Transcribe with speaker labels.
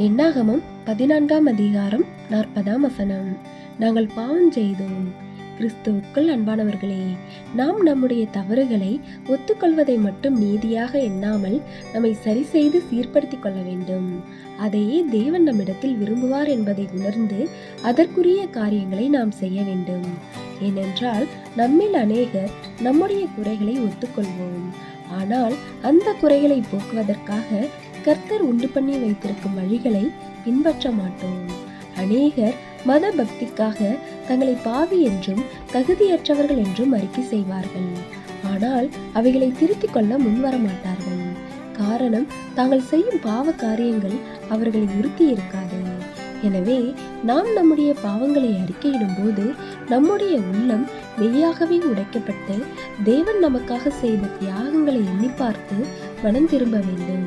Speaker 1: எண்ணாகமம் பதினான்காம் அதிகாரம் நாற்பதாம் வசனம். நாங்கள் பாவம் செய்தோம். கிறிஸ்துவுக்குள் அன்பானவர்களே நாம் நம்முடைய தவறுகளை ஒத்துக்கொள்வதை மட்டும் நீதியாக எண்ணாமல் நம்மை சரி செய்து சீர்படுத்திக் கொள்ள வேண்டும். அதையே தேவன் நம்மிடத்தில் விரும்புவார் என்பதை உணர்ந்து அதற்குரிய காரியங்களை நாம் செய்ய வேண்டும். ஏனென்றால் நம்மில் அநேகர் நம்முடைய குறைகளை ஒத்துக்கொள்வோம். ஆனால் அந்த குறைகளை போக்குவதற்காக கர்த்தர் உண்டு பண்ணி வைத்திருக்கும் வழிகளை பின்பற்ற மாட்டோம் அநேகர் மத பக்திக்காக தங்களை பாவி என்றும் தகுதியற்றவர்கள் என்றும் அறிக்கை செய்வார்கள். ஆனால் அவைகளை திருத்திக் கொள்ள முன்வர மாட்டார்கள் காரணம் தாங்கள் செய்யும் பாவ காரியங்கள் அவர்களை உறுத்தி இருக்காது. எனவே நாம் நம்முடைய பாவங்களை அறிக்கையிடும் போது நம்முடைய உள்ளம் மெய்யாகவே உடைக்கப்பட்டு தேவன் நமக்காக செய்த தியாகங்களை எண்ணி பார்த்து மனம் திரும்ப வேண்டும்.